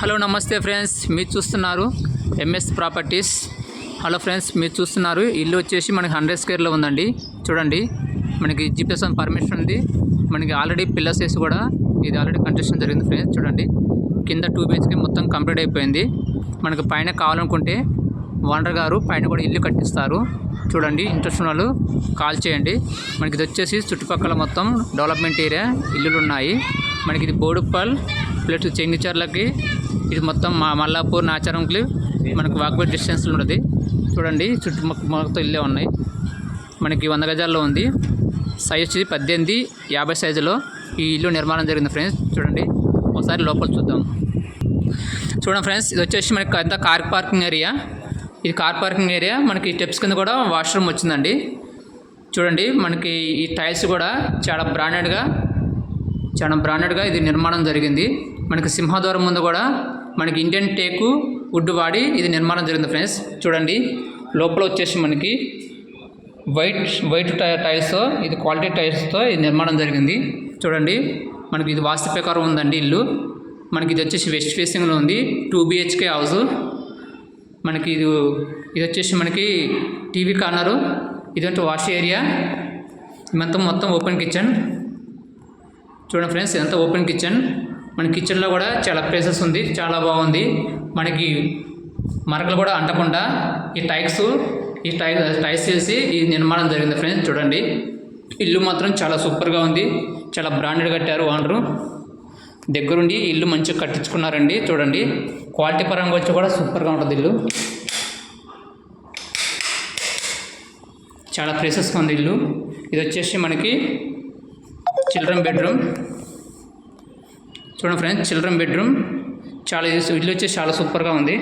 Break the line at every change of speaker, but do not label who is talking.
Hello నమస్తే friends. మీరు చూస్తున్నారు ఎంఎస్ ప్రాపర్టీస్ హలో ఫ్రెండ్స్ మీరు చూస్తున్నారు. ఇల్లు వచ్చేసి మనకి హండ్రెడ్ స్క్వేర్లో ఉందండి. చూడండి మనకి జిపిఎస్ పర్మిషన్ ఉంది. మనకి ఆల్రెడీ పిల్లర్స్ వేసి కూడా ఇది ఆల్రెడీ కన్స్ట్రక్షన్ జరిగింది ఫ్రెండ్స్. చూడండి కింద టూ బిహెచ్కే మొత్తం కంప్లీట్ అయిపోయింది. మనకి పైన కావాలనుకుంటే ఓనర్ గారు పైన కూడా ఇల్లు కట్టిస్తారు. చూడండి ఇంట్రెస్ట్ ఉన్న వాళ్ళు కాల్ చేయండి. మనకి ఇది వచ్చేసి చుట్టుపక్కల మొత్తం డెవలప్మెంట్ ఏరియా ఇల్లులు ఉన్నాయి. మనకి ఇది బోడుప్పల్ ప్లస్ చెంగిచర్లకి ఇది మొత్తం మా మల్లాపూర్ నాచారంకి మనకు వాక్బెట్ డిస్టెన్స్లో ఉంటుంది. చూడండి చుట్టుపక్కల ఇల్లే ఉన్నాయి. మనకి వంద గజాల్లో ఉంది. సైజ్ వచ్చి పద్దెనిమిది యాభై సైజులో ఈ ఇల్లు నిర్మాణం జరిగింది ఫ్రెండ్స్. చూడండి ఒకసారి లోపల చూద్దాం. చూడండి ఫ్రెండ్స్ ఇది వచ్చేసి మనకి అంత కార్ పార్కింగ్ ఏరియా. ఇది కార్ పార్కింగ్ ఏరియా మనకి స్టెప్స్ కింద కూడా వాష్రూమ్ వచ్చిందండి. చూడండి మనకి ఈ టైల్స్ కూడా చాలా బ్రాండెడ్గా చాలా బ్రాండెడ్గా ఇది నిర్మాణం జరిగింది. మనకి సింహద్వారం ముందు కూడా మనకి ఇండియన్ టేకు వుడ్ వాడి ఇది నిర్మాణం జరిగింది ఫ్రెండ్స్. చూడండి లోపల వచ్చేసి మనకి వైట్ వైట్ టై- ఇది క్వాలిటీ టైర్స్తో ఇది నిర్మాణం జరిగింది. చూడండి మనకి ఇది వాస్తు ప్రకారం ఉందండి ఇల్లు. మనకి ఇది వచ్చేసి వెస్ట్ ఫేసింగ్లో ఉంది టూ బిహెచ్కే హౌస్. మనకి ఇది ఇది వచ్చేసి మనకి టీవీ కార్నరు ఇదంటే వాష్ ఏరియా. ఇమంతా మొత్తం ఓపెన్ కిచెన్. చూడండి ఫ్రెండ్స్ ఇదంతా ఓపెన్ కిచెన్. మన కిచెన్లో కూడా చాలా ప్లేసెస్ ఉంది చాలా బాగుంది. మనకి మరకలు కూడా అంటకుండా ఈ టైల్స్ ఈ టై టైల్స్ చేసి ఈ నిర్మాణం జరిగింది ఫ్రెండ్స్ చూడండి. ఇల్లు మాత్రం చాలా సూపర్గా ఉంది చాలా బ్రాండెడ్ కట్టారు ఓనరు. దగ్గరుండి ఇల్లు మంచిగా కట్టించుకున్నారండి చూడండి. క్వాలిటీ పరంగా వచ్చి కూడా సూపర్గా ఉంటుంది ఇల్లు. చాలా ప్లేసెస్గా ఉంది ఇల్లు. ఇది వచ్చేసి మనకి చిల్డ్రన్ బెడ్రూమ్. చూడండి ఫ్రెండ్స్ చిల్డ్రన్ బెడ్రూమ్. చాలా ఇల్లు వచ్చి చాలా సూపర్గా ఉంది.